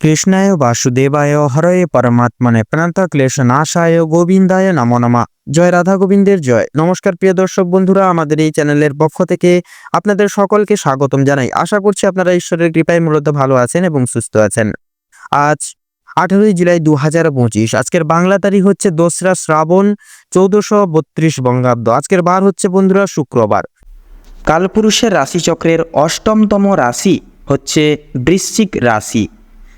কৃষ্ণায় বাসুদেবায় হরয়ে পরমাত্মনে প্রণত ক্লেশ নাশায় গোবিন্দায় নমো নমা। জয় রাধা গোবিন্দের জয়। নমস্কার প্রিয় দর্শক বন্ধুরা, আমাদের এই চ্যানেলের পক্ষ থেকে আপনাদের সকলকে স্বাগতম জানাই। আশা করছি আপনারা ঈশ্বরের কৃপায় মূলত ভালো আছেন এবং সুস্থ আছেন। আজ আঠারোই জুলাই দু হাজার পঁচিশ, আজকের বাংলা তারিখ হচ্ছে দোসরা শ্রাবণ চৌদ্দশো বত্রিশ বঙ্গাব্দ। আজকের বার হচ্ছে বন্ধুরা শুক্রবার। কালপুরুষের রাশিচক্রের অষ্টমতম রাশি হচ্ছে বৃশ্চিক রাশি।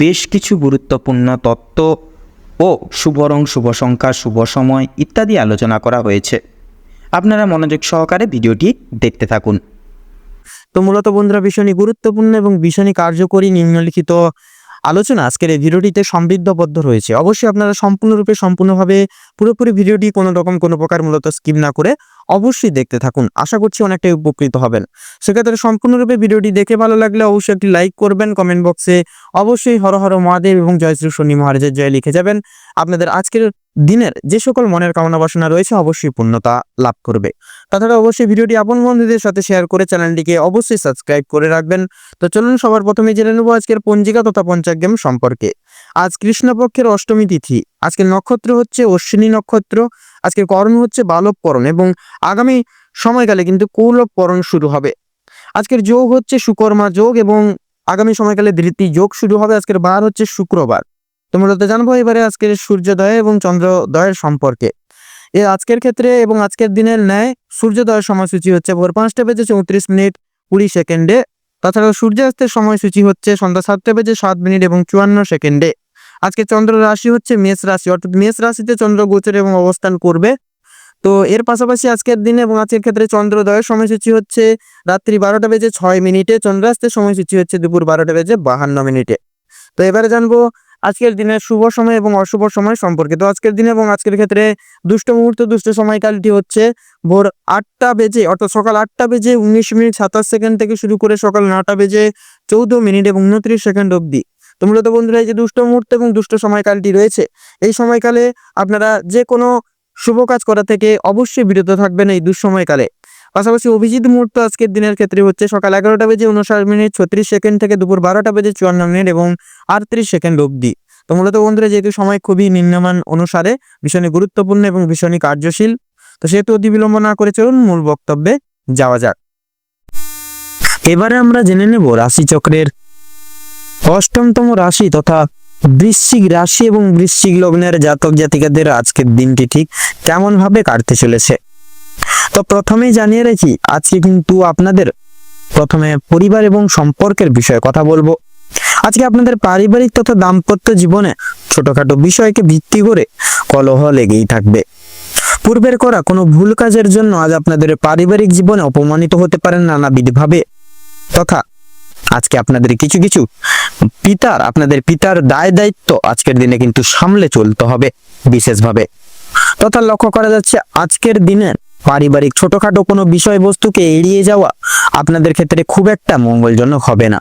বেশ কিছু গুরুত্বপূর্ণ তত্ত্ব ও শুভ রং শুভ সংখ্যা, শুভ সময় ইত্যাদি আলোচনা করা হয়েছে। আপনারা মনোযোগ সহকারে ভিডিওটি দেখতে থাকুন। তো মূলত বন্ধুরা ভীষণই গুরুত্বপূর্ণ এবং ভীষণই কার্যকরী নিম্নলিখিত আলোচনা আজকের এই ভিডিওটিতে সমৃদ্ধবদ্ধ রয়েছে। অবশ্যই আপনারা সম্পূর্ণরূপে, সম্পূর্ণভাবে পুরোপুরি ভিডিওটি কোনো রকম কোনো প্রকার মূলত স্কিপ না করে অবশ্যই দেখতে থাকুন। আশা করছি অনেকটাই উপকৃত হবেন। সেক্ষেত্রে সম্পূর্ণরূপে ভিডিওটি দেখে ভালো লাগলে অবশ্যই একটি লাইক করবেন কমেন্ট বক্সে অবশ্যই হর হর মহাদেব এবং জয় শ্রী শনি মহারাজের জয় লিখে যাবেন। আপনাদের আজকের দিনের যে সকল মনের কামনা বাসনা রয়েছে অবশ্যই পূর্ণতা লাভ করবে। তাছাড়া অবশ্যই ভিডিওটি আপন বন্ধুদের সাথে শেয়ার করে চ্যানেলটিকে অবশ্যই সাবস্ক্রাইব করে রাখবেন। তো চলুন সবার প্রথমে জেনে নেব আজকের পঞ্জিকা তথা পঞ্চাগ্রাম সম্পর্কে। আজ কৃষ্ণপক্ষের অষ্টমী তিথি। আজকের নক্ষত্র হচ্ছে অশ্বিনী নক্ষত্র। আজকের করণ হচ্ছে বালবকরণ এবং আগামী সময়কালে কিন্তু কৌলবকরণ শুরু হবে। আজকের যোগ হচ্ছে সুকর্মা যোগ এবং আগামী সময়কালে ধৃতি যোগ শুরু হবে। আজকের বার হচ্ছে শুক্রবার। তো জানব এবারে আজকের সূর্যোদয় এবং চন্দ্রোদয়ের সম্পর্কে। এ আজকের ক্ষেত্রে এবং আজকের দিনের ন্যায় সূর্যোদয়ের সময়সূচি হচ্ছে ভোর পাঁচটা বেজে চৌত্রিশ মিনিট কুড়ি সেকেন্ডে। তাছাড়া সূর্যাস্তের সময়সূচি হচ্ছে সন্ধ্যা সাতটা বেজে সাত মিনিট এবং চুয়ান্ন সেকেন্ডে। আজকে চন্দ্র রাশি হচ্ছে মেষ রাশি, অর্থাৎ মেষ রাশিতে চন্দ্র গোচর এবং অবস্থান করবে। তো এর পাশাপাশি আজকের দিনে এবং আজকের ক্ষেত্রে চন্দ্রোদয়ের সময়সূচি হচ্ছে রাত্রি বারোটা বেজে ছয় মিনিটে, চন্দ্রাস্তের সময়সূচি হচ্ছে দুপুর বারোটা বেজে বাহান্ন মিনিটে। তো এবারে জানব আজকের দিনের শুভ সময় এবং অশুভ সময় সম্পর্কে। তো আজকের দিনে এবং আজকের ক্ষেত্রে দুষ্ট মুহূর্ত, দুষ্ট সময়কালটি হচ্ছে ভোর আটটা বেজে, অর্থাৎ সকাল আটটা বেজে উনিশ মিনিট সাতাশ সেকেন্ড থেকে শুরু করে সকাল নটা বেজে চৌদ্দ মিনিট এবং উনত্রিশ সেকেন্ড অবধি। তো মূলত বন্ধুরা এই যে দুষ্ট মুহূর্ত এবং দুষ্ট সময়কালটি রয়েছে, এই সময়কালে আপনারা যে কোনো শুভ কাজ করা থেকে অবশ্যই বিরত থাকবেন এই দুঃসময়কালে। পাশাপাশি অভিজিৎ মুহূর্ত আজকের দিনের ক্ষেত্রে হচ্ছে সকাল এগারোটা বেজে উনষাট মিনিট ছত্রিশ সেকেন্ড থেকে দুপুর বারোটা বেজে চুয়ান্ন মিনিট এবং আটত্রিশ সেকেন্ড অবধি। তো মূলত বন্ধুরা যেহেতু সময় খুবই নিম্নমান অনুসারে, ভীষণই গুরুত্বপূর্ণ এবং ভীষণই কার্যশীল, তো সেহেতু অতি বিলম্ব না করে চলুন মূল বক্তব্যে যাওয়া যাক। এবারে আমরা জেনে নেব রাশিচক্রের অষ্টমতম রাশি তথা বৃশ্চিক রাশি এবং বৃশ্চিক লগ্নের জাতক জাতিকাদের আজকের দিনটি ঠিক কেমন ভাবে কাটতে চলেছে? তো প্রথমেই জানিয়ে রাখি, আজকে কিন্তু আপনাদের প্রথমে পরিবার এবং সম্পর্কের বিষয়ে কথা বলব। আজকে আপনাদের পারিবারিক তথা দাম্পত্য জীবনে ছোটখাটো বিষয়কে ভিত্তি করে কলহ লেগেই থাকবে। পূর্বের করা কোনো ভুল কাজের জন্য আজ আপনাদের পারিবারিক জীবনে অপমানিত হতে পারেন নানাবিধভাবে। তথা আজকে আপনাদের কিছু কিছু পিতার, আপনাদের পিতার দায় দায়িত্ব আজকের দিনে কিন্তু সামলে চলতে হবে বিশেষভাবে। তথা লক্ষ্য করা যাচ্ছে আজকের দিনে পারিবারিক ছোটখাটো কোনো বিষয়বস্তুকে এড়িয়ে যাওয়া আপনাদের ক্ষেত্রে খুব একটা মঙ্গলজনক হবে না।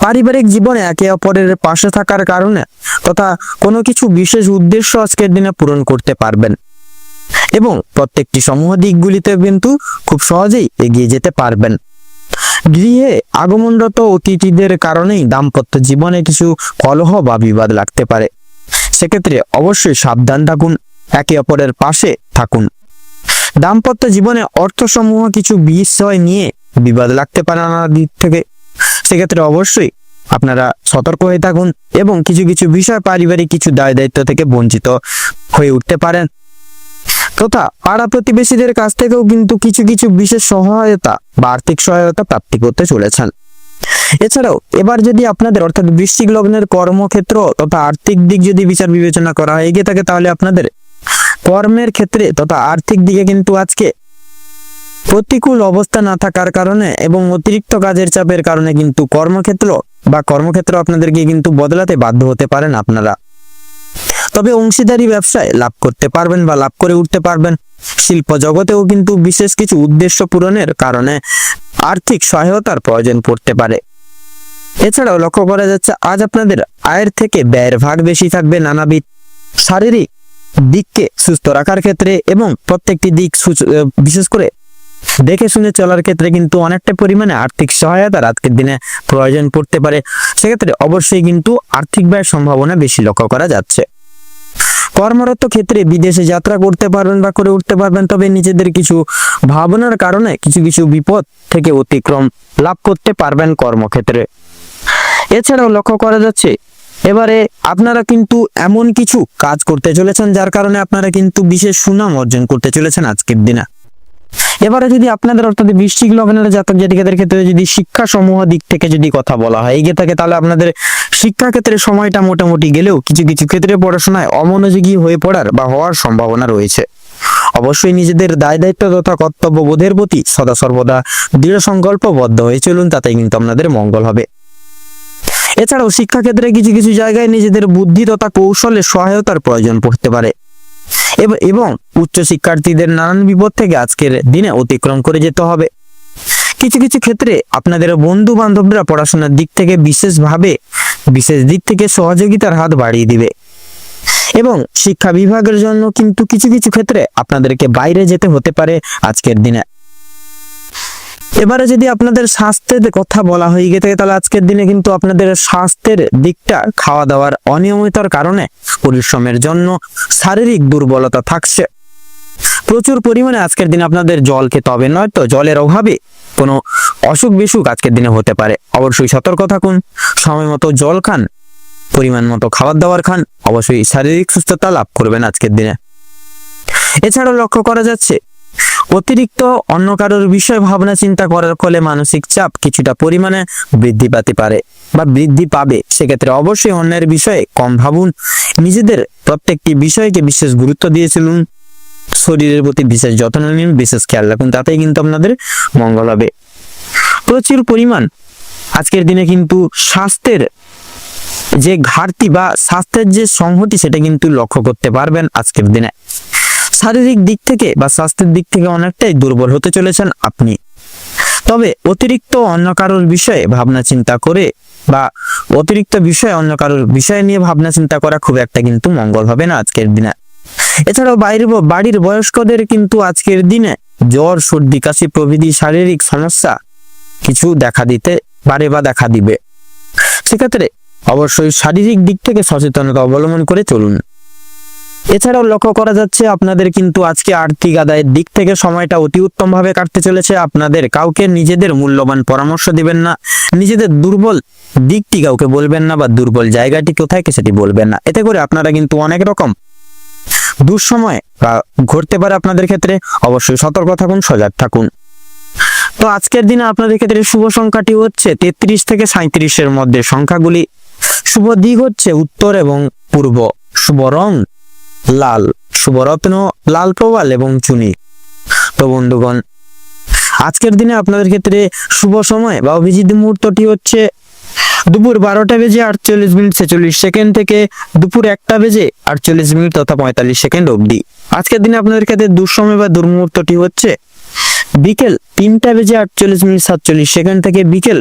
পারিবারিক জীবনে একে অপরের পাশে থাকার কারণে তথা কোনো কিছু বিশেষ উদ্দেশ্য আজকের দিনে পূরণ করতে পারবেন। এবং প্রত্যেকটি সমূহ দিকগুলিতে কিন্তু খুব সহজেই এগিয়ে যেতে পারবেন। গৃহে আগমনরত অতিথিদের কারণেই দাম্পত্য জীবনে কিছু কলহ বা বিবাদ লাগতে পারে। সেক্ষেত্রে অবশ্যই সাবধান থাকুন, একে অপরের পাশে থাকুন। দাম্পত্য জীবনে অর্থসমূহ কিছু বিষয় নিয়ে বিবাদ লাগতে পারে নানা দিক থেকে। সেক্ষেত্রে অবশ্যই আপনারা সতর্ক হয়ে থাকুন এবং কিছু কিছু বিষয় পারিবারিক কিছু দায় দায়িত্ব থেকে বঞ্চিত হয়ে উঠতে পারেন। তথা পাড়া প্রতিবেশীদের কাছ থেকেও কিন্তু কিছু কিছু বিশেষ সহায়তা বা আর্থিক সহায়তা প্রাপ্তি করতে চলেছেন। এছাড়াও এবার যদি আপনাদের অর্থাৎ বৃশ্চিক লগ্নের কর্মক্ষেত্র তথা আর্থিক দিক যদি বিচার বিবেচনা করা হয়ে গিয়ে থাকে তাহলে আপনাদের কর্মের ক্ষেত্রে তথা আর্থিক দিকে কিন্তু আজকে প্রতিকূল অবস্থা না থাকার কারণে এবং অতিরিক্ত কাজের চাপের কারণে কিন্তু কর্মক্ষেত্র বা কর্মক্ষেত্র আপনাদেরকে কিন্তু বদলাতে বাধ্য হতে পারেন আপনারা। তবে অংশীদারি ব্যবসায় লাভ করতে পারবেন বা লাভ করে উঠতে পারবেন। শিল্প জগতেও কিন্তু বিশেষ কিছু উদ্দেশ্য পূরণের কারণে আর্থিক সহায়তার প্রয়োজন পড়তে পারে। এছাড়াও লক্ষ্য করা যাচ্ছে, আজ আপনাদের আয়ের থেকে ব্যয়ের ভাগ বেশি থাকবে নানাবিধ শারীরিক দিককে সুস্থ রাখার ক্ষেত্রে এবং প্রত্যেকটি দিক বিশেষ করে দেখে শুনে চলার ক্ষেত্রে কিন্তু অনেকটা পরিমাণে আর্থিক সহায়তার আজকের দিনে প্রয়োজন পড়তে পারে। সেক্ষেত্রে অবশ্যই কিন্তু আর্থিক ব্যয়ের সম্ভাবনা বেশি লক্ষ্য করা যাচ্ছে। কর্মরত ক্ষেত্রে বিদেশে যাত্রা করতে পারবেন বা করে উঠতে পারবেন, তবে নিজেদের কিছু ভাবনার কারণে কিছু কিছু বিপদ থেকে অতিক্রম লাভ করতে পারবেন কর্মক্ষেত্রে। এছাড়াও লক্ষ্য করা যাচ্ছে, এবারে আপনারা কিন্তু এমন কিছু কাজ করতে চলেছেন যার কারণে আপনারা কিন্তু বিশেষ সুনাম অর্জন করতে চলেছেন আজকের দিনে। এবারে যদি আপনাদের অর্থাৎ বৃশ্চিক লগ্নের জাতক জাতিকাদের ক্ষেত্রে যদি শিক্ষা সমূহ দিক থেকে যদি কথা বলা হয় এগিয়ে থাকে তাহলে আপনাদের শিক্ষা ক্ষেত্রে সময়টা মোটামুটি গেলেও কিছু কিছু ক্ষেত্রে পড়াশোনায় অমনোযোগী হয়ে পড়ার বা হওয়ার সম্ভাবনা রয়েছে। অবশ্যই নিজেদের দায় দায়িত্ব তথা কর্তব্য বোধের প্রতি সদা সর্বদা দৃঢ় সংকল্পবদ্ধ হয়ে চলুন তাতে কিন্তু আপনাদের মঙ্গল হবে। এছাড়াও শিক্ষাক্ষেত্রে কিছু কিছু জায়গায় নিজেদের বুদ্ধি তথা কৌশলের সহায়তার প্রয়োজন পড়তে পারে। এব- উচ্চ শিক্ষার্থীদের নানান বিপদ থেকে আজকের দিনে অতিক্রম করে যেতে হবে। কিছু কিছু ক্ষেত্রে আপনাদের বন্ধু বান্ধবরা পড়াশোনার দিক থেকে বিশেষভাবে, বিশেষ দিক থেকে সহযোগিতার হাত বাড়িয়ে দিবে। এবং শিক্ষা বিভাগের জন্য কিন্তু কিছু কিছু ক্ষেত্রে আপনাদেরকে বাইরে যেতে হতে পারে আজকের দিনে। এবারে যদি আপনাদের স্বাস্থ্যের কথা বলা হয়ে গিয়ে থাকে, তাহলে আজকের দিনে কিন্তু আপনাদের স্বাস্থ্যের দিকটা খাওয়া দাওয়ার অনিয়মিতার কারণে পরিশ্রমের জন্য শারীরিক দুর্বলতা থাকছে। প্রচুর পরিমাণে আজকের দিনে আপনাদের জল খেতে হবে, নয়তো জলের অভাবে কোনো অসুখ বিসুখ আজকের দিনে হতে পারে। অবশ্যই সতর্ক থাকুন, সময় মতো জল খান, পরিমাণ মতো খাবার দাবার খান, অবশ্যই শারীরিক সুস্থতা লাভ করবেন আজকের দিনে। এছাড়াও লক্ষ্য করা যাচ্ছে অতিরিক্ত অন্য কারোর বিষয় ভাবনা চিন্তা করার ফলে মানসিক চাপ কিছুটা পরিমাণে বৃদ্ধি পেতে পারে বা বৃদ্ধি পাবে। সেক্ষেত্রে অবশ্যই অন্যের বিষয়ে কম ভাবুন। নিজেদের প্রত্যেকটি বিষয়কে বিশেষ গুরুত্ব দিয়ে চলুন। শরীরের প্রতি বিশেষ যত্ন নিন, বিশেষ খেয়াল রাখুন, তাতেই কিন্তু আপনাদের মঙ্গল হবে। প্রচুর পরিমাণ আজকের দিনে কিন্তু স্বাস্থ্যের যে ঘাটতি বা স্বাস্থ্যের যে সংহতি, সেটা কিন্তু লক্ষ্য করতে পারবেন আজকের দিনে। শারীরিক দিক থেকে বা স্বাস্থ্যের দিক থেকে অনেকটাই দুর্বল হতে চলেছেন আপনি। তবে অতিরিক্ত অন্য কারোর বিষয়ে ভাবনা চিন্তা করে বা অতিরিক্ত বিষয়ে অন্য কারোর বিষয় নিয়ে ভাবনা চিন্তা করা খুব একটা কিন্তু মঙ্গল হবে না আজকের দিনে। এছাড়াও বাইরে বাড়ির বয়স্কদের কিন্তু আজকের দিনে জ্বর, সর্দি, কাশি প্রভৃতি শারীরিক সমস্যা কিছু দেখা দিতে পারে বা দেখা দিবে। সেক্ষেত্রে অবশ্যই শারীরিক দিক থেকে সচেতনতা অবলম্বন করে চলুন। এছাড়াও লক্ষ্য করা যাচ্ছে আপনাদের কিন্তু আজকে আর্থিক আদায়ের দিক থেকে সময়টা অতি উত্তম ভাবে কাটতে চলেছে। আপনাদের কাউকে নিজেদের মূল্যবান পরামর্শ দিবেন না, নিজেদের দুর্বল দিকটি কাউকে বলবেন না বা দুর্বল জায়গাটি কোথায় সেটি বলবেন না। এতে করে আপনারা কিন্তু অনেক রকম দুঃসময় বা ঘটতে পারে আপনাদের ক্ষেত্রে। অবশ্যই সতর্ক থাকুন, সজাগ থাকুন। তো আজকের দিনে আপনাদের ক্ষেত্রে শুভ সংখ্যাটি হচ্ছে তেত্রিশ থেকে সাঁত্রিশের মধ্যে। সংখ্যাগুলি শুভ দিক হচ্ছে উত্তর এবং পূর্ব। শুভ রং লাল। শুভরত্ন, লাল প্রবাল এবং চুনি। তো বন্ধুগণ, আজকের দিনে আপনাদের ক্ষেত্রে শুভ সময় বা অভিজিৎ মুহূর্তটি হচ্ছে দুপুর বারোটা বেজে আটচল্লিশ মিনিট ছেচল্লিশ সেকেন্ড থেকে দুপুর একটা বেজে আটচল্লিশ মিনিট তথা পঁয়তাল্লিশ সেকেন্ড অবধি। আজকের দিনে আপনাদের ক্ষেত্রে দুঃসময় বা দুর্মুহূর্তটি হচ্ছে বিকেল তিনটা বেজে আটচল্লিশ মিনিট সাতচল্লিশ সেকেন্ড থেকে বিকেল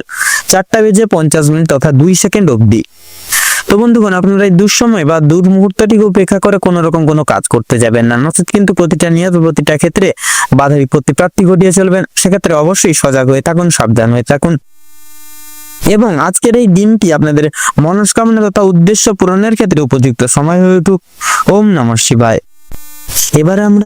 চারটা বেজে পঞ্চাশ মিনিট তথা দুই সেকেন্ড অবধি। তো বন্ধুগণ, আপনারা এই দুঃসময় বা দুর্মুহূর্তটিকে উপেক্ষা করে কোনো রকম কোনো কাজ করতে যাবেন না। নচেত কিন্তু প্রতিটা নিয়ত, প্রতিটা ক্ষেত্রে বাধা বিপত্তি প্রাপ্তি ঘটিয়ে চলবেন। সেক্ষেত্রে অবশ্যই সজাগ হয়ে থাকুন, সাবধান হয়ে থাকুন। এবং আজকের এই দিনটি আপনাদের মনস্কামনা তথা উদ্দেশ্য পূরণের ক্ষেত্রে উপযুক্ত সময় হয়ে উঠুক। ওম নমঃ শিবায়। এবারে আমরা